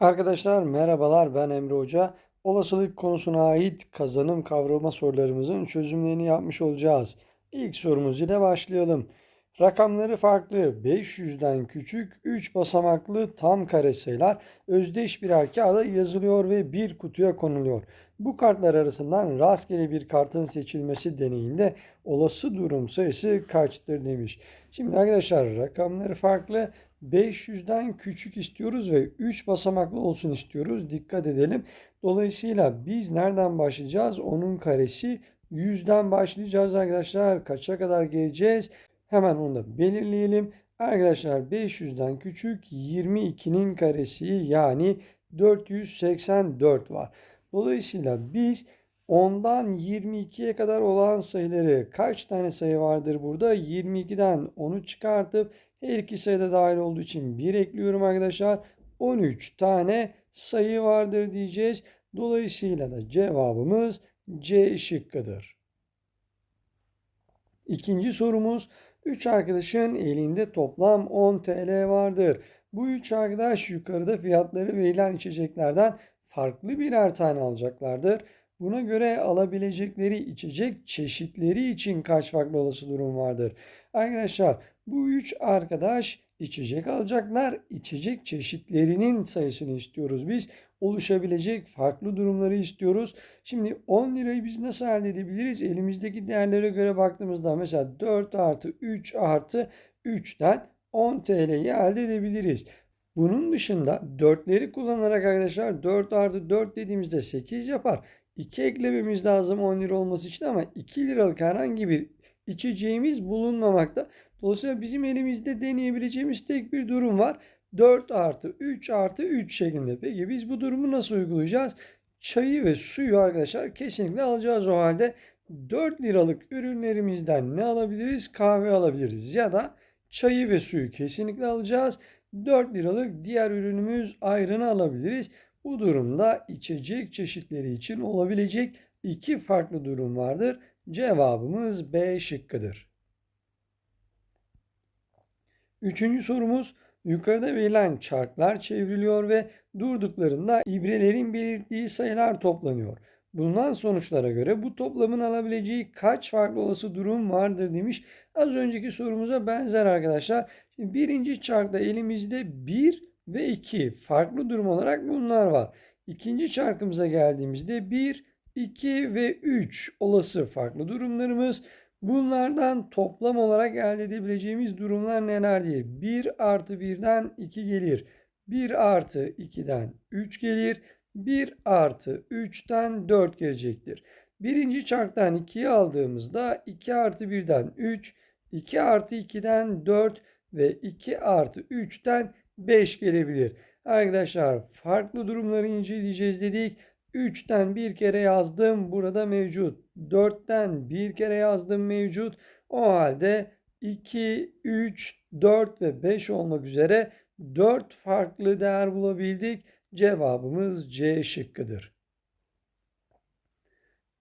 Arkadaşlar merhabalar ben Emre Hoca. Olasılık konusuna ait kazanım kavrama sorularımızın çözümlerini yapmış olacağız. İlk sorumuz ile başlayalım. Rakamları farklı 500'den küçük 3 basamaklı tam kare sayılar özdeş birer kağıda yazılıyor ve bir kutuya konuluyor. Bu kartlar arasından rastgele bir kartın seçilmesi deneyinde olası durum sayısı kaçtır demiş. Şimdi arkadaşlar rakamları farklı 500'den küçük istiyoruz ve 3 basamaklı olsun istiyoruz. Dikkat edelim. Dolayısıyla biz nereden başlayacağız? Onun karesi 100'den başlayacağız arkadaşlar. Kaça kadar geleceğiz? Hemen onu da belirleyelim. Arkadaşlar 500'den küçük 22'nin karesi yani 484 var. Dolayısıyla biz 10'dan 22'ye kadar olan sayıları kaç tane sayı vardır burada? 22'den 10'u çıkartıp her iki sayıda dahil olduğu için 1 ekliyorum arkadaşlar. 13 tane sayı vardır diyeceğiz. Dolayısıyla da cevabımız C şıkkıdır. İkinci sorumuz 3 arkadaşın elinde toplam 10 TL vardır. Bu 3 arkadaş yukarıda fiyatları verilen içeceklerden farklı birer tane alacaklardır. Buna göre alabilecekleri içecek çeşitleri için kaç farklı olası durum vardır? Arkadaşlar bu üç arkadaş içecek alacaklar. İçecek çeşitlerinin sayısını istiyoruz biz. Oluşabilecek farklı durumları istiyoruz. Şimdi 10 lirayı biz nasıl elde edebiliriz? Elimizdeki değerlere göre baktığımızda mesela 4 artı 3 artı 3'ten 10 TL'yi elde edebiliriz. Bunun dışında 4'leri kullanarak arkadaşlar 4 artı 4 dediğimizde 8 yapar. 2 eklememiz lazım 10 lira olması için ama 2 liralık herhangi bir içeceğimiz bulunmamakta. Dolayısıyla bizim elimizde deneyebileceğimiz tek bir durum var. 4 artı 3 artı 3 şeklinde. Peki biz bu durumu nasıl uygulayacağız? Çayı ve suyu arkadaşlar kesinlikle alacağız o halde. 4 liralık ürünlerimizden ne alabiliriz? Kahve alabiliriz ya da çayı ve suyu kesinlikle alacağız. 4 liralık diğer ürünümüz ayranı alabiliriz. Bu durumda içecek çeşitleri için olabilecek iki farklı durum vardır. Cevabımız B şıkkıdır. Üçüncü sorumuz yukarıda verilen çarklar çevriliyor ve durduklarında ibrelerin belirttiği sayılar toplanıyor. Bulunan sonuçlara göre bu toplamın alabileceği kaç farklı olası durum vardır demiş. Az önceki sorumuza benzer arkadaşlar. Şimdi birinci çarkta elimizde 1 ve 2 farklı durum olarak bunlar var. İkinci çarkımıza geldiğimizde 1, 2 ve 3 olası farklı durumlarımız. Bunlardan toplam olarak elde edebileceğimiz durumlar neler diye. 1 artı 1'den 2 gelir. 1 artı 2'den 3 gelir. 1 artı 3'ten 4 gelecektir. Birinci çarktan 2'yi aldığımızda 2 artı 1'den 3, 2 artı 2'den 4 ve 2 artı 3'ten 5 gelebilir. Arkadaşlar farklı durumları inceleyeceğiz dedik. 3'ten bir kere yazdım burada mevcut. 4'ten bir kere yazdım mevcut. O halde 2, 3, 4 ve 5 olmak üzere 4 farklı değer bulabildik. Cevabımız C şıkkıdır.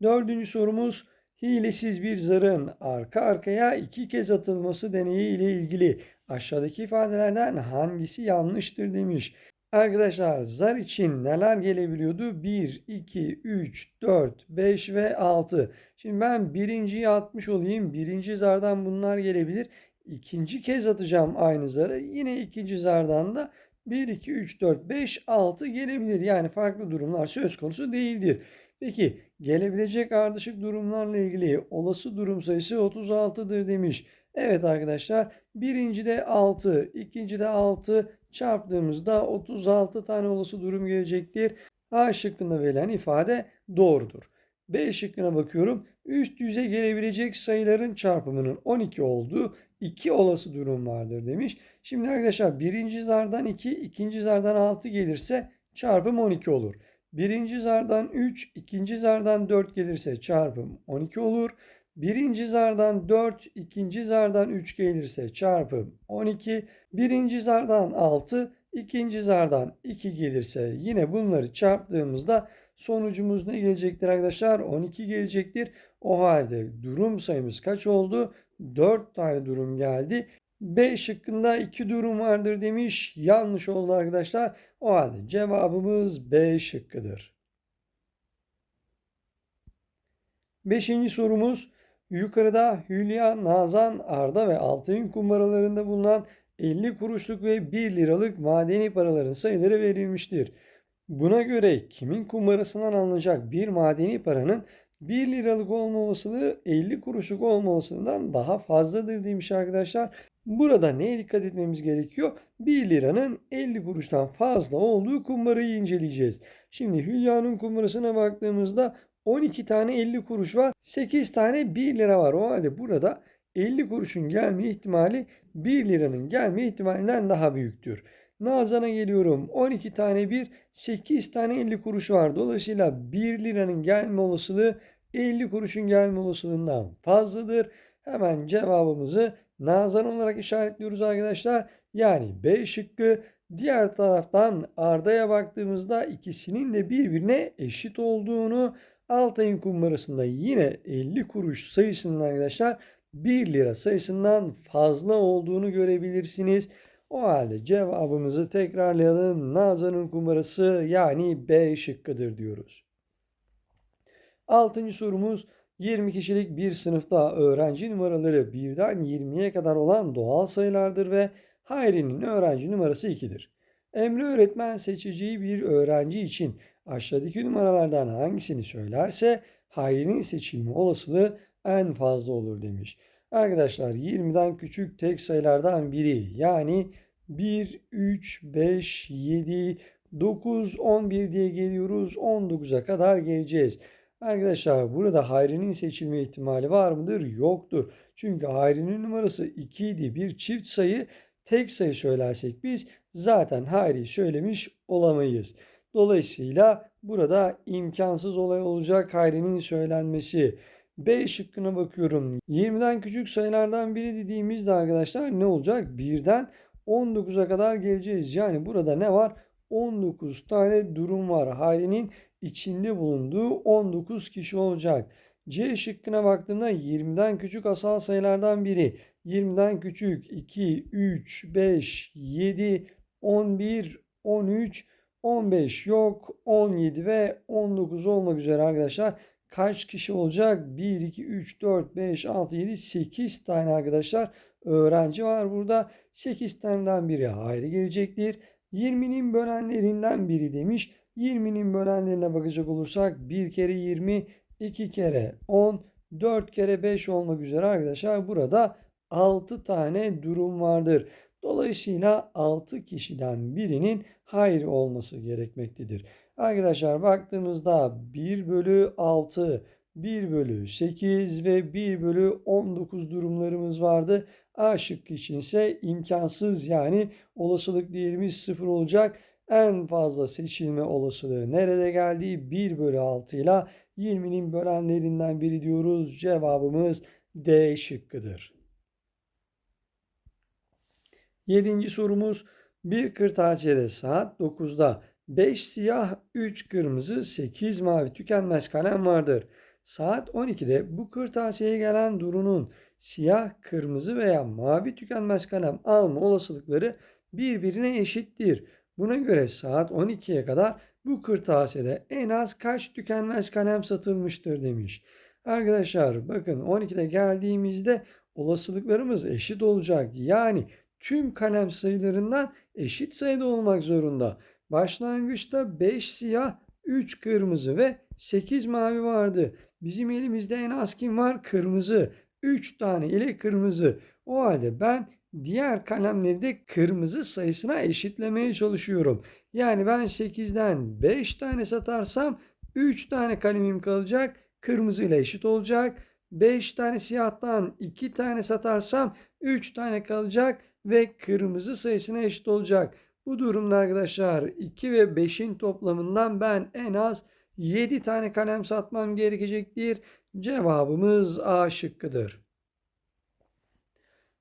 Dördüncü sorumuz hilesiz bir zarın arka arkaya iki kez atılması deneyi ile ilgili aşağıdaki ifadelerden hangisi yanlıştır demiş. Arkadaşlar zar için neler gelebiliyordu? 1, 2, 3, 4, 5 ve 6. Şimdi ben birinciyi atmış olayım. Birinci zardan bunlar gelebilir. İkinci kez atacağım aynı zarı. Yine ikinci zardan da 1, 2, 3, 4, 5, 6 gelebilir. Yani farklı durumlar söz konusu değildir. Peki gelebilecek ardışık durumlarla ilgili olası durum sayısı 36'dır demiş. Evet arkadaşlar birincide 6, ikincide 6 çarptığımızda 36 tane olası durum gelecektir. A şıkkında verilen ifade doğrudur. B şıkkına bakıyorum. Üst yüze gelebilecek sayıların çarpımının 12 olduğu iki olası durum vardır demiş. Şimdi arkadaşlar birinci zardan 2, ikinci zardan 6 gelirse çarpım 12 olur. Birinci zardan 3, ikinci zardan 4 gelirse çarpım 12 olur. Birinci zardan 4, ikinci zardan 3 gelirse çarpım 12. Birinci zardan 6, ikinci zardan 2 gelirse yine bunları çarptığımızda sonucumuz ne gelecektir arkadaşlar? 12 gelecektir. O halde durum sayımız kaç oldu? 4 tane durum geldi. B şıkkında iki durum vardır demiş. Yanlış oldu arkadaşlar. O halde cevabımız B şıkkıdır. Beşinci sorumuz yukarıda Hülya, Nazan, Arda ve Altay'ın kumbaralarında bulunan 50 kuruşluk ve 1 liralık madeni paraların sayıları verilmiştir. Buna göre kimin kumbarasından alınacak bir madeni paranın 1 liralık olma olasılığı 50 kuruşluk olma olasılığından daha fazladır demiş arkadaşlar. Burada neye dikkat etmemiz gerekiyor? 1 liranın 50 kuruştan fazla olduğu kumbarayı inceleyeceğiz. Şimdi Hülya'nın kumbarasına baktığımızda 12 tane 50 kuruş var. 8 tane 1 lira var. O halde burada 50 kuruşun gelme ihtimali 1 liranın gelme ihtimalinden daha büyüktür. Nazan'a geliyorum. 12 tane 1, 8 tane 50 kuruş var. Dolayısıyla 1 liranın gelme olasılığı 50 kuruşun gelme olasılığından fazladır. Hemen cevabımızı Nazan olarak işaretliyoruz arkadaşlar. Yani B şıkkı. Diğer taraftan Arda'ya baktığımızda ikisinin de birbirine eşit olduğunu Altay'ın kumbarasında yine 50 kuruş sayısının arkadaşlar 1 lira sayısından fazla olduğunu görebilirsiniz. O halde cevabımızı tekrarlayalım. Nazan'ın kumbarası yani B şıkkıdır diyoruz. Altıncı sorumuz 20 kişilik bir sınıfta öğrenci numaraları 1'den 20'ye kadar olan doğal sayılardır ve Hayri'nin öğrenci numarası 2'dir. Emre öğretmen seçeceği bir öğrenci için aşağıdaki numaralardan hangisini söylerse Hayri'nin seçilme olasılığı en fazla olur demiş. Arkadaşlar 20'den küçük tek sayılardan biri yani 1, 3, 5, 7, 9, 11 diye geliyoruz. 19'a kadar geleceğiz. Arkadaşlar burada Hayri'nin seçilme ihtimali var mıdır? Yoktur. Çünkü Hayri'nin numarası 2 idi. Bir çift sayı tek sayı söylersek biz zaten Hayri'yi söylemiş olamayız. Dolayısıyla burada imkansız olay olacak Hayri'nin söylenmesi. B şıkkına bakıyorum. 20'den küçük sayılardan biri dediğimizde arkadaşlar ne olacak? 1'den 19'a kadar geleceğiz. Yani burada ne var? 19 tane durum var. Hayri'nin içinde bulunduğu 19 kişi olacak. C şıkkına baktığımda 20'den küçük asal sayılardan biri. 20'den küçük 2, 3, 5, 7, 11, 13, 15 yok. 17 ve 19 olmak üzere arkadaşlar. Kaç kişi olacak? 1, 2, 3, 4, 5, 6, 7, 8 tane arkadaşlar öğrenci var burada. 8 taneden biri ayrı gelecektir. 20'nin bölenlerinden biri demiş. 20'nin bölenlerine bakacak olursak 1 kere 20, 2 kere 10, 4 kere 5 olmak üzere arkadaşlar burada 6 tane durum vardır. Dolayısıyla 6 kişiden birinin hayır olması gerekmektedir. Arkadaşlar baktığımızda 1 bölü 6, 1 bölü 8 ve 1 bölü 19 durumlarımız vardı. A şıkkı için ise imkansız yani olasılık değerimiz 0 olacak. En fazla seçilme olasılığı nerede geldi? 1 bölü 6 ile 20'nin bölenlerinden biri diyoruz. Cevabımız D şıkkıdır. Yedinci sorumuz bir kırtasiyede saat 9'da 5 siyah, 3 kırmızı, 8 mavi tükenmez kalem vardır. Saat 12'de bu kırtasiyeye gelen Duru'nun siyah, kırmızı veya mavi tükenmez kalem alma olasılıkları birbirine eşittir. Buna göre saat 12'ye kadar bu kırtasiyede en az kaç tükenmez kalem satılmıştır demiş. Arkadaşlar bakın 12'de geldiğimizde olasılıklarımız eşit olacak. Yani tüm kalem sayılarından eşit sayıda olmak zorunda. Başlangıçta 5 siyah, 3 kırmızı ve 8 mavi vardı. Bizim elimizde en az kim var? Kırmızı. 3 tane ile kırmızı. O halde ben diğer kalemleri de kırmızı sayısına eşitlemeye çalışıyorum. Yani ben 8'den 5 tane satarsam 3 tane kalemim kalacak. Kırmızı ile eşit olacak. 5 tane siyahtan 2 tane satarsam 3 tane kalacak ve kırmızı sayısına eşit olacak. Bu durumda arkadaşlar 2 ve 5'in toplamından ben en az 7 tane kalem satmam gerekecektir. Cevabımız A şıkkıdır.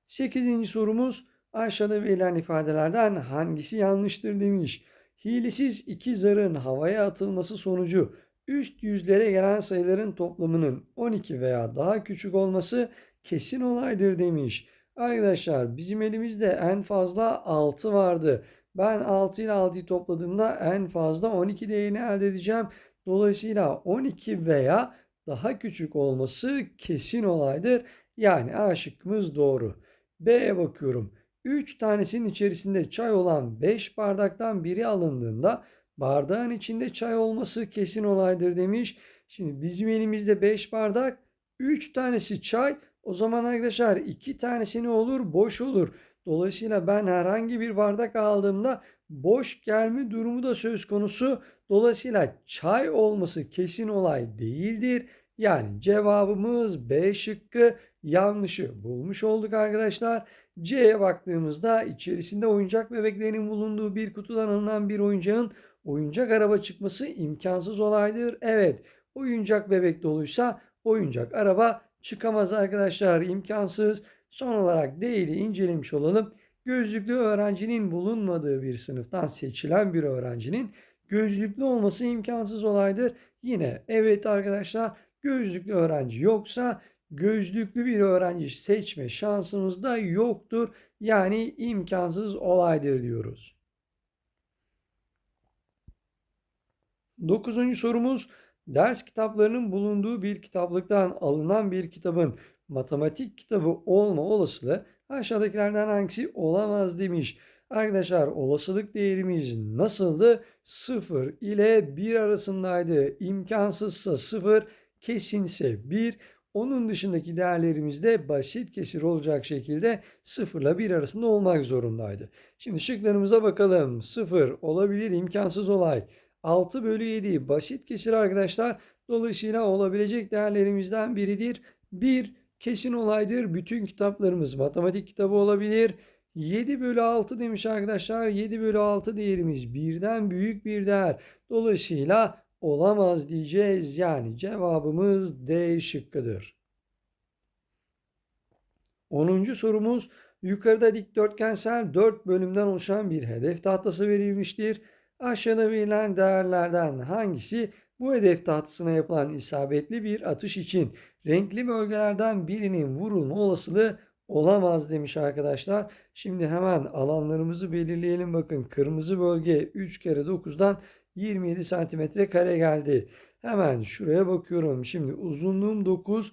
8. sorumuz aşağıda verilen ifadelerden hangisi yanlıştır demiş. Hilesiz iki zarın havaya atılması sonucu üst yüzlere gelen sayıların toplamının 12 veya daha küçük olması kesin olaydır demiş. Arkadaşlar bizim elimizde en fazla 6 vardı. Ben 6 ile 6'yı topladığımda en fazla 12 değerini elde edeceğim. Dolayısıyla 12 veya daha küçük olması kesin olaydır. Yani A şıkkımız doğru. B'ye bakıyorum. 3 tanesinin içerisinde çay olan 5 bardaktan biri alındığında bardağın içinde çay olması kesin olaydır demiş. Şimdi bizim elimizde 5 bardak 3 tanesi çay. O zaman arkadaşlar 2 tanesi ne olur? Boş olur. Dolayısıyla ben herhangi bir bardak aldığımda boş gelme durumu da söz konusu. Dolayısıyla çay olması kesin olay değildir. Yani cevabımız B şıkkı yanlışı bulmuş olduk arkadaşlar. C'ye baktığımızda içerisinde oyuncak bebeklerin bulunduğu bir kutudan alınan bir oyuncağın oyuncak araba çıkması imkansız olaydır. Evet oyuncak bebek doluysa oyuncak araba çıkamaz arkadaşlar imkansız. Son olarak D ile incelemiş olalım. Gözlüklü öğrencinin bulunmadığı bir sınıftan seçilen bir öğrencinin gözlüklü olması imkansız olaydır. Yine evet arkadaşlar gözlüklü öğrenci yoksa gözlüklü bir öğrenci seçme şansımız da yoktur. Yani imkansız olaydır diyoruz. Dokuzuncu sorumuz ders kitaplarının bulunduğu bir kitaplıktan alınan bir kitabın matematik kitabı olma olasılığı aşağıdakilerden hangisi olamaz demiş. Arkadaşlar olasılık değerimiz nasıldı? 0 ile 1 arasındaydı. İmkansızsa 0, kesinse 1. Onun dışındaki değerlerimiz de basit kesir olacak şekilde 0 ile 1 arasında olmak zorundaydı. Şimdi şıklarımıza bakalım. 0 olabilir imkansız olay. 6 bölü 7 basit kesir arkadaşlar. Dolayısıyla olabilecek değerlerimizden biridir. 1 kesin olaydır. Bütün kitaplarımız matematik kitabı olabilir. 7 bölü 6 demiş arkadaşlar. 7 bölü 6 değerimiz birden büyük bir değer. Dolayısıyla olamaz diyeceğiz. Yani cevabımız D şıkkıdır. 10. sorumuz yukarıda dikdörtgensel 4 bölümden oluşan bir hedef tahtası verilmiştir. Aşağıda verilen değerlerden hangisi bu hedef tahtasına yapılan isabetli bir atış için renkli bölgelerden birinin vurulma olasılığı olamaz demiş arkadaşlar. Şimdi hemen alanlarımızı belirleyelim. Bakın kırmızı bölge 3 kere 9'dan 27 santimetre kare geldi. Hemen şuraya bakıyorum. Şimdi uzunluğum 9.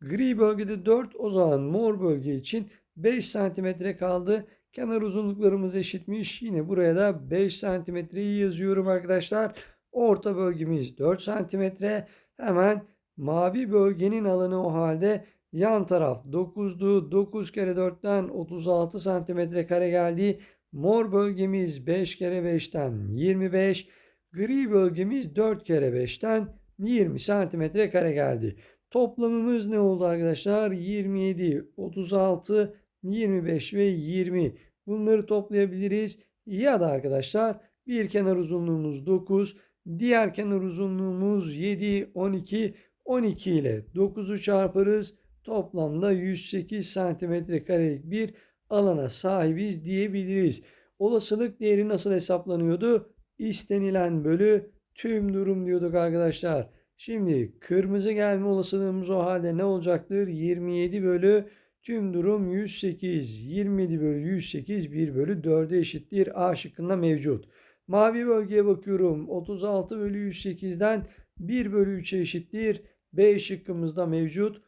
Gri bölgede 4. O zaman mor bölge için 5 santimetre kaldı. Kenar uzunluklarımız eşitmiş. Yine buraya da 5 santimetreyi yazıyorum arkadaşlar. Orta bölgemiz 4 santimetre. Hemen mavi bölgenin alanı o halde yan taraf 9'du. 9 kere 4'ten 36 santimetre kare geldi. Mor bölgemiz 5 kere 5'ten 25. Gri bölgemiz 4 kere 5'ten 20 santimetre kare geldi. Toplamımız ne oldu arkadaşlar? 27, 36, 25 ve 20. Bunları toplayabiliriz. Ya da arkadaşlar bir kenar uzunluğumuz 9, diğer kenar uzunluğumuz 7, 12. 12 ile 9'u çarparız. Toplamda 108 santimetre karelik bir alana sahibiz diyebiliriz. Olasılık değeri nasıl hesaplanıyordu? İstenilen bölü tüm durum diyorduk arkadaşlar. Şimdi kırmızı gelme olasılığımız o halde ne olacaktır? 27 bölü tüm durum 108. 27 bölü 108 1 bölü 4'e eşittir. A şıkkında mevcut. Mavi bölgeye bakıyorum. 36 bölü 108'den 1 bölü 3'e eşittir. B şıkkımızda mevcut.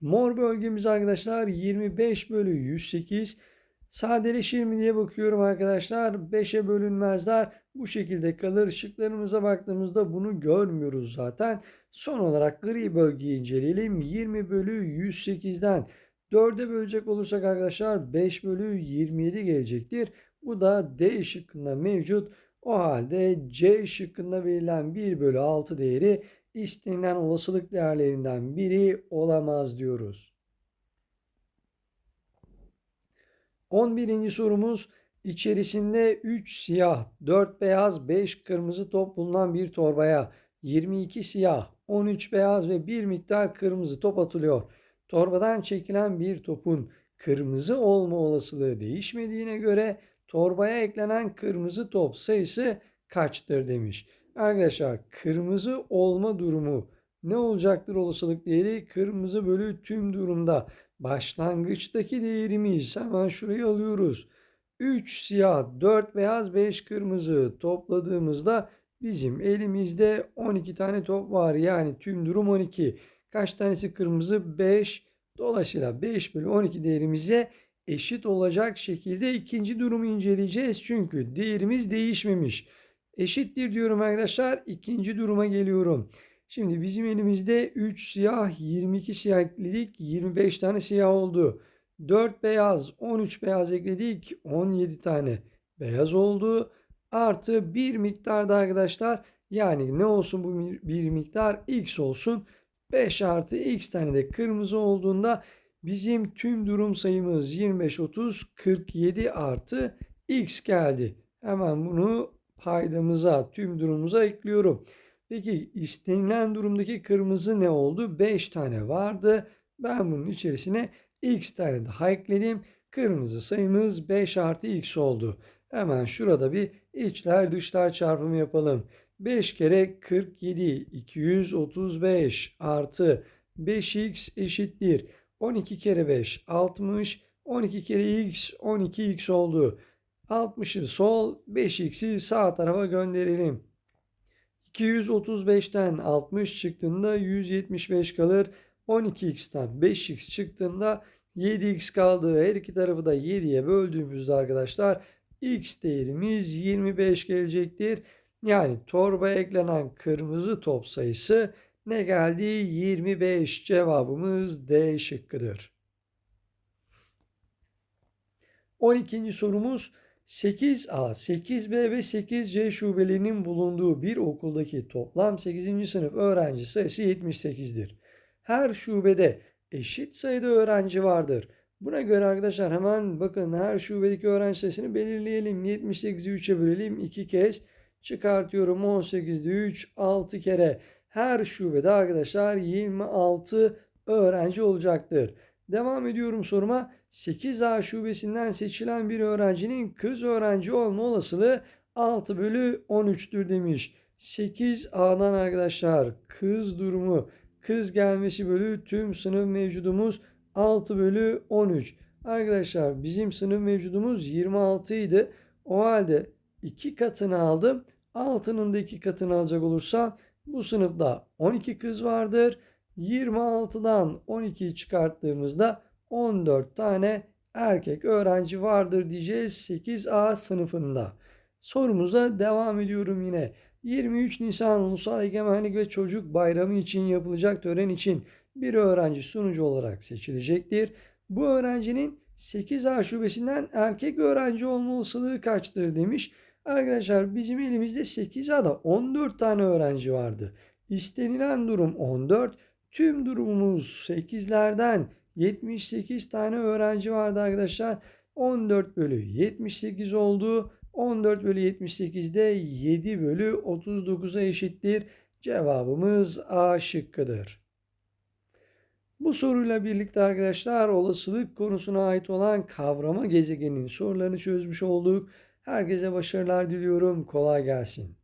Mor bölgemiz arkadaşlar 25 bölü 108. Sadeleşir mi diye bakıyorum arkadaşlar. 5'e bölünmezler. Bu şekilde kalır. Şıklarımıza baktığımızda bunu görmüyoruz zaten. Son olarak gri bölgeyi inceleyelim. 20 bölü 108'den 4'e bölecek olursak arkadaşlar 5 bölü 27 gelecektir. Bu da D şıkkında mevcut. O halde C şıkkında verilen 1 bölü 6 değeri istenilen olasılık değerlerinden biri olamaz diyoruz. 11. sorumuz içerisinde 3 siyah, 4 beyaz, 5 kırmızı top bulunan bir torbaya 22 siyah, 13 beyaz ve bir miktar kırmızı top atılıyor. Torbadan çekilen bir topun kırmızı olma olasılığı değişmediğine göre torbaya eklenen kırmızı top sayısı kaçtır demiş. Arkadaşlar kırmızı olma durumu ne olacaktır olasılık değeri? Kırmızı bölü tüm durumda başlangıçtaki değerimiz hemen şuraya alıyoruz. 3 siyah, 4 beyaz, 5 kırmızı topladığımızda bizim elimizde 12 tane top var. Yani tüm durum 12. Kaç tanesi kırmızı? 5. Dolayısıyla 5 bölü 12 değerimize eşit olacak şekilde ikinci durumu inceleyeceğiz. Çünkü değerimiz değişmemiş. Eşittir diyorum arkadaşlar. İkinci duruma geliyorum. Şimdi bizim elimizde 3 siyah, 22 siyah ekledik. 25 tane siyah oldu. 4 beyaz, 13 beyaz ekledik. 17 tane beyaz oldu. Artı bir miktarda arkadaşlar yani ne olsun bu bir miktar? X olsun. 5 artı X tane de kırmızı olduğunda bizim tüm durum sayımız 25, 30, 47 artı X geldi. Hemen bunu paydamıza, tüm durumumuza ekliyorum. Peki istenilen durumdaki kırmızı ne oldu? 5 tane vardı. Ben bunun içerisine x tane daha ekledim. Kırmızı sayımız 5 artı x oldu. Hemen şurada bir içler dışlar çarpımı yapalım. 5 kere 47 235 artı 5x eşittir. 12 kere 5 60 12 kere x 12x oldu. 60'ı sol 5x'i sağ tarafa gönderelim. 235'ten 60 çıktığında 175 kalır. 12x'ten 5x çıktığında 7x kaldı. Her iki tarafı da 7'ye böldüğümüzde arkadaşlar x değerimiz 25 gelecektir. Yani torbaya eklenen kırmızı top sayısı ne geldi? 25 cevabımız D şıkkıdır. 12. sorumuz 8A, 8B ve 8C şubelerinin bulunduğu bir okuldaki toplam 8. sınıf öğrenci sayısı 78'dir. Her şubede eşit sayıda öğrenci vardır. Buna göre arkadaşlar hemen bakın her şubedeki öğrenci sayısını belirleyelim. 78'i 3'e bölelim 2 kez. Çıkartıyorum 18'de 3 6 kere. Her şubede arkadaşlar 26 öğrenci olacaktır. Devam ediyorum soruma. 8A şubesinden seçilen bir öğrencinin kız öğrenci olma olasılığı 6 bölü 13'tür demiş. 8A'dan arkadaşlar kız durumu kız gelmesi bölü tüm sınıf mevcudumuz 6 bölü 13. Arkadaşlar bizim sınıf mevcudumuz 26 idi. O halde 2 katını aldım. 6'nın da 2 katını alacak olursa bu sınıfta 12 kız vardır. 26'dan 12'yi çıkarttığımızda 14 tane erkek öğrenci vardır diyeceğiz 8A sınıfında. Sorumuza devam ediyorum yine. 23 Nisan Ulusal Egemenlik ve Çocuk Bayramı için yapılacak tören için bir öğrenci sunucu olarak seçilecektir. Bu öğrencinin 8A şubesinden erkek öğrenci olma olasılığı kaçtır demiş. Arkadaşlar bizim elimizde 8A'da 14 tane öğrenci vardı. İstenilen durum 14. Tüm durumumuz 8'lerden 78 tane öğrenci vardı arkadaşlar. 14 bölü 78 oldu. 14 bölü 78'de 7 bölü 39'a eşittir. Cevabımız A şıkkıdır. Bu soruyla birlikte arkadaşlar olasılık konusuna ait olan kavrama gezegenin sorularını çözmüş olduk. Herkese başarılar diliyorum. Kolay gelsin.